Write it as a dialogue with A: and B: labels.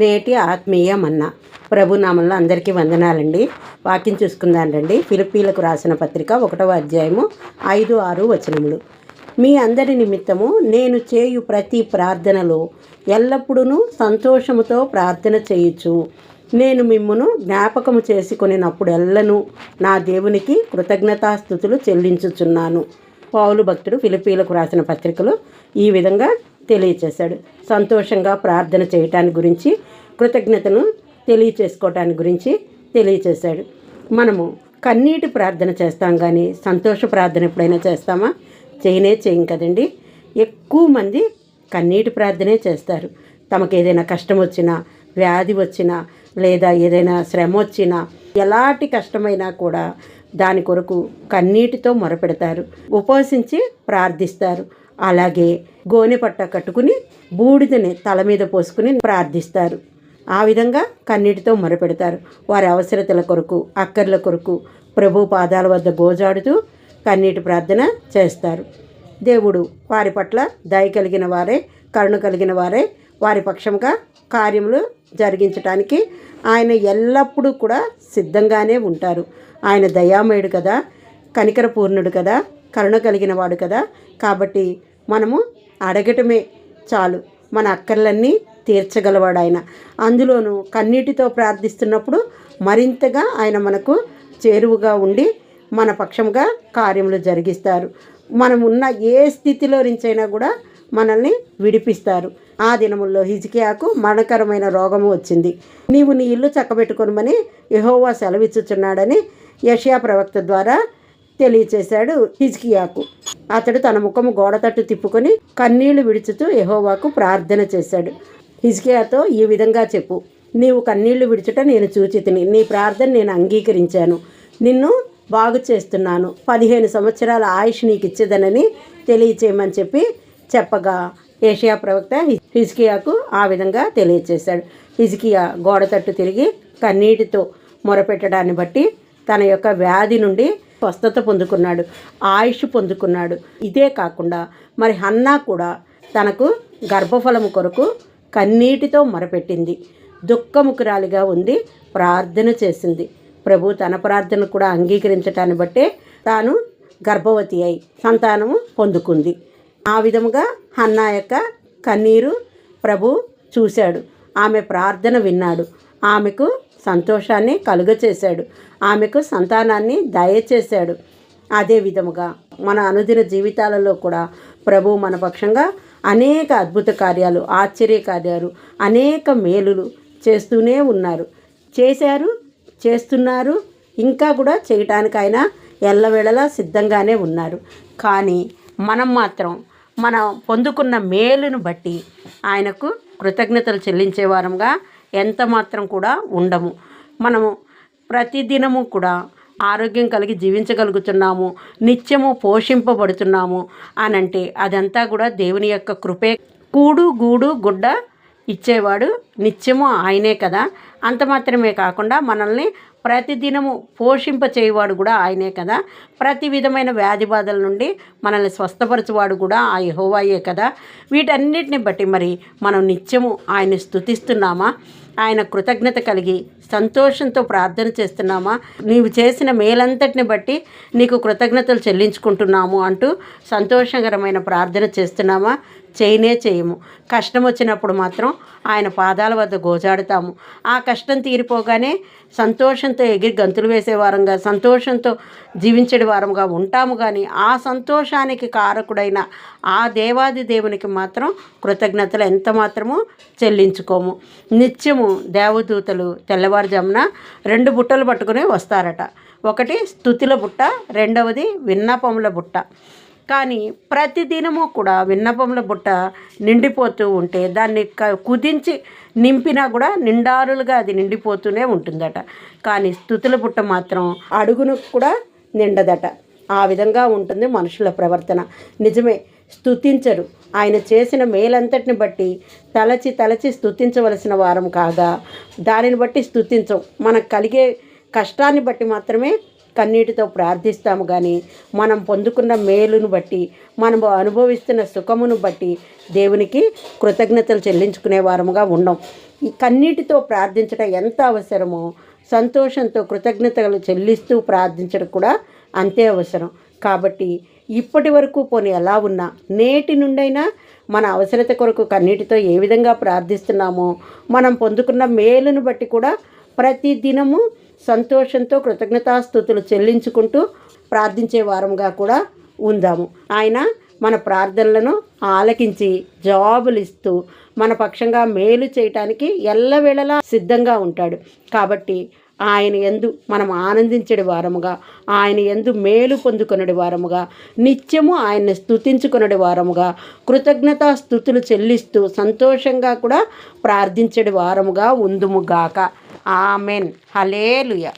A: నేటి ఆత్మీయ మన్న ప్రభునామంలో అందరికీ వందనాలండి. వాక్యం చూసుకుందాం రండి. ఫిలిపీలకు రాసిన పత్రిక ఒకటవ అధ్యాయము ఐదు ఆరు వచనములు. మీ అందరి నిమిత్తము నేను చేయు ప్రతి ప్రార్థనలో ఎల్లప్పుడూ సంతోషముతో ప్రార్థన చేయొచ్చు నేను మిమ్మును జ్ఞాపకము చేసుకొనినప్పుడు ఎల్లను నా దేవునికి కృతజ్ఞతాస్థుతులు చెల్లించుచున్నాను. పౌలు భక్తుడు ఫిలిపీలకు రాసిన పత్రికలు ఈ విధంగా తెలియచేశాడు. సంతోషంగా ప్రార్థన చేయటానికి గురించి కృతజ్ఞతను తెలియచేసుకోవటాని గురించి తెలియచేశాడు. మనము కన్నీటి ప్రార్థన చేస్తాం కానీ సంతోష ప్రార్థన ఎప్పుడైనా చేస్తామా? చేయనే చేయం కదండి. ఎక్కువ మంది కన్నీటి ప్రార్థనే చేస్తారు. తమకు ఏదైనా కష్టం వచ్చినా వ్యాధి వచ్చినా లేదా ఏదైనా శ్రమ వచ్చినా ఎలాంటి కష్టమైనా కూడా దాని కొరకు కన్నీటితో మొరపెడతారు. ఉపవసించి ప్రార్థిస్తారు. అలాగే గోనె పట్ట కట్టుకుని బూడిదని తల మీద పోసుకుని ప్రార్థిస్తారు. ఆ విధంగా కన్నీటితో మొరపెడతారు. వారి అవసరతల కొరకు అక్కర్ల కొరకు ప్రభు పాదాల వద్ద గోజాడుతూ కన్నీటి ప్రార్థన చేస్తారు. దేవుడు వారి పట్ల దయ కలిగిన వారే కరుణ కలిగిన వారే వారి పక్షంగా కార్యములు జరిగించటానికి ఆయన ఎల్లప్పుడూ కూడా సిద్ధంగానే ఉంటారు. ఆయన దయామయుడు కదా కనికరపూర్ణుడు కదా కరుణ కలిగిన వాడు కదా. కాబట్టి మనము అడగటమే చాలు. మన అక్కర్లన్నీ తీర్చగలవాడు ఆయన అందులోనూ కన్నీటితో ప్రార్థిస్తున్నప్పుడు మరింతగా ఆయన మనకు చేరువుగా ఉండి మన పక్షంగా కార్యములు జరిగిస్తారు. మనం ఉన్న ఏ స్థితిలో నుంచైనా కూడా మనల్ని విడిపిస్తారు. ఆ దినముల్లో హిజికియాకు మరణకరమైన రోగము వచ్చింది. నీవు నీ ఇల్లు చక్కబెట్టుకొనమని యహోవా సెలవిచ్చుచున్నాడని యషియా ప్రవక్త ద్వారా తెలియచేశాడు హిజ్కియాకు. అతడు తన ముఖము గోడ తట్టు తిప్పుకొని కన్నీళ్ళు విడుచుతూ యహోవాకు ప్రార్థన చేశాడు. హిజ్కియాతో ఈ విధంగా చెప్పు. నీవు కన్నీళ్ళు విడుచుట నేను చూచితిని. నీ ప్రార్థన నేను అంగీకరించాను. నిన్ను బాగు చేస్తున్నాను పదిహేను సంవత్సరాల ఆయుష్ నీకు ఇచ్చేదనని తెలియచేయమని చెప్పి చెప్పగా ఏషియా ప్రవక్త హిజ్కియాకు ఆ విధంగా తెలియచేశాడు. హిజ్కియా గోడ తట్టు తిరిగి కన్నీటితో మొరపెట్టడాన్ని బట్టి తన యొక్క వ్యాధి నుండి స్వస్థత పొందుకున్నాడు ఆయుష్ పొందుకున్నాడు. ఇదే కాకుండా మరి హన్నా కూడా తనకు గర్భఫలము కొరకు కన్నీటితో మొరపెట్టింది. దుఃఖముఖురాలిగా ఉంది ప్రార్థన చేసింది. ప్రభు తన ప్రార్థన కూడా అంగీకరించటాన్ని బట్టే తాను గర్భవతి అయి సంతానము పొందుకుంది. ఆ విధముగా హన్నా యొక్క కన్నీరు ప్రభు చూశాడు. ఆమె ప్రార్థన విన్నాడు. ఆమెకు సంతోషాన్ని కలుగచేశాడు. ఆమెకు సంతానాన్ని దయచేశాడు. అదే విధముగా మన అనుదిన జీవితాలలో కూడా ప్రభు మన పక్షంగా అనేక అద్భుత కార్యాలు ఆశ్చర్య కార్యాలు అనేక మేలులు చేస్తూనే ఉన్నారు. చేశారు చేస్తున్నారు ఇంకా కూడా చేయటానికి ఎల్లవేళలా సిద్ధంగానే ఉన్నారు. కానీ మనం మాత్రం మనం పొందుకున్న మేలును బట్టి ఆయనకు కృతజ్ఞతలు చెల్లించేవారంగా ఎంత మాత్రం కూడా ఉండము. మనము ప్రతిదినము కూడా ఆరోగ్యం కలిగి జీవించగలుగుతున్నాము నిత్యము పోషింపబడుతున్నాము అని అంటే అదంతా కూడా దేవుని యొక్క కృపే. కూడు గూడు గుడ్డ ఇచ్చేవాడు నిత్యము ఆయనే కదా. అంత మాత్రమే కాకుండా మనల్ని ప్రతిదినము పోషింప చేయవాడు కూడా ఆయనే కదా. ప్రతి విధమైన వ్యాధి బాధల నుండి మనల్ని స్వస్థపరచువాడు కూడా ఆ యహోవాయే కదా. వీటన్నిటిని బట్టి మరి మనం నిత్యము ఆయన్ని స్థుతిస్తున్నామా ఆయన కృతజ్ఞత కలిగి సంతోషంతో ప్రార్థన చేస్తున్నామా? నీవు చేసిన మేలంతటిని బట్టి నీకు కృతజ్ఞతలు చెల్లించుకుంటున్నాము అంటూ సంతోషకరమైన ప్రార్థన చేస్తున్నామా? చేయనే చేయము. కష్టం వచ్చినప్పుడు మాత్రం ఆయన పాదాల వద్ద గోజాడుతాము. ఆ కష్టం తీరిపోగానే సంతోషంతో ఎగిరి గంతులు వేసే వారంగా సంతోషంతో జీవించే వారంగా ఉంటాము కానీ ఆ సంతోషానికి కారకుడైన ఆ దేవాది దేవునికి మాత్రం కృతజ్ఞతలు ఎంత మాత్రము చెల్లించుకోము. నిత్యము దేవదూతలు తెల్లవారుజామున రెండు బుట్టలు పట్టుకుని వస్తారట. ఒకటి స్థుతుల బుట్ట రెండవది విన్నపముల బుట్ట. కానీ ప్రతిదినము కూడా విన్నపముల బుట్ట నిండిపోతూ ఉంటే దాన్ని క కుదించి నింపినా కూడా నిండారులుగా అది నిండిపోతూనే ఉంటుందట. కానీ స్థుతుల బుట్ట మాత్రం అడుగును కూడా నిండదట. ఆ విధంగా ఉంటుంది మనుషుల ప్రవర్తన. నిజమే స్థుతించరు ఆయన చేసిన మేలంతటిని బట్టి తలచి తలచి స్థుతించవలసిన వారం కాగా దానిని బట్టి స్థుతించం మనకు కలిగే కష్టాన్ని బట్టి మాత్రమే కన్నీటితో ప్రార్థిస్తాము కానీ మనం పొందుకున్న మేలును బట్టి మనం అనుభవిస్తున్న సుఖమును బట్టి దేవునికి కృతజ్ఞతలు చెల్లించుకునే వారముగా ఉండం. ఈ కన్నీటితో ప్రార్థించడం ఎంత అవసరమో సంతోషంతో కృతజ్ఞతలు చెల్లిస్తూ ప్రార్థించడం కూడా అంతే అవసరం. కాబట్టి ఇప్పటి వరకు పోనీ ఎలా ఉన్నా నేటి నుండైనా మన అవసరత కొరకు కన్నీటితో ఏ విధంగా ప్రార్థిస్తున్నామో మనం పొందుకున్న మేలును బట్టి కూడా ప్రతి దినము సంతోషంతో కృతజ్ఞతాస్థుతులు చెల్లించుకుంటూ ప్రార్థించే వారంగా కూడా ఉందాము. ఆయన మన ప్రార్థనలను ఆలకించి జవాబులు ఇస్తూ మన పక్షంగా మేలు చేయటానికి ఎల్లవేళలా సిద్ధంగా ఉంటాడు. కాబట్టి ఆయన ఎందు మనం ఆనందించడి వారముగా ఆయన ఎందు మేలు పొందుకునడి వారముగా నిత్యము ఆయన్ని స్థుతించుకునడి వారముగా కృతజ్ఞతా స్థుతులు చెల్లిస్తూ సంతోషంగా కూడా ప్రార్థించడి వారముగా ఉందుముగాక ఆమెన్. హలేలుయ